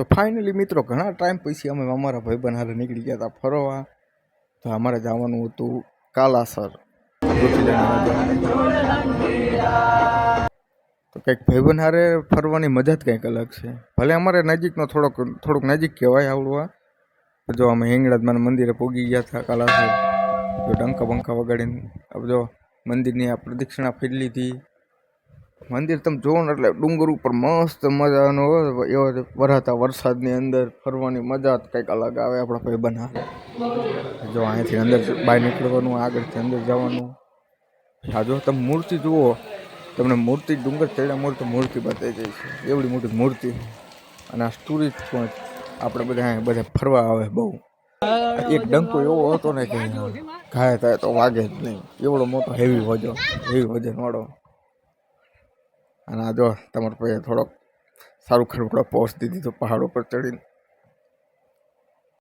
તો ફાઇનલી મિત્રો, ઘણા ટાઈમ પછી અમે અમારા ભાઈબંધ હારે નીકળી ગયા હતા ફરવા. તો અમારે જવાનું હતું કાલાસર. તો કંઈક ભાઈબંધ હારે ફરવાની મજા જ કંઈક અલગ છે. ભલે અમારે નજીકનો થોડોક, થોડુંક નજીક કહેવાય આવડવા. જો અમે હિંગળાજમાના મંદિરે પોગી ગયા હતા કાલાસર. જો ડંકા બંકા વગાડીને જો મંદિરની આ પ્રદક્ષિણા ફેરી લીધી મંદિર તમે જોવો ને એટલે ડુંગર ઉપર મસ્ત મજાનો એવો વરાતા વરસાદની અંદર ફરવાની મજા કંઈક અલગ આવે આપણા ભાઈ બના જો અહીંથી અંદર બહાર નીકળવાનું, આગળથી અંદર જવાનું. આ જો તમે મૂર્તિ જુઓ, તમને મૂર્તિ ડુંગર ચડ્યા મૂર્તિ મૂર્તિ બતાવી જાય છે એવડી મોટી મૂર્તિ. અને આ ટુરિસ્ટ પોઈન્ટ આપણે બધા બધા ફરવા આવે બહુ. એક ડંકો એવો હતો ને કે ઘાય થાય તો વાગે જ નહીં. એવડો મોટો હેવી વજન હેવી વજનવાળો અને આ જો તમારા પાસે થોડોક સારું ખરું પોસ્ટ દીધી તો પહાડ ઉપર ચડીને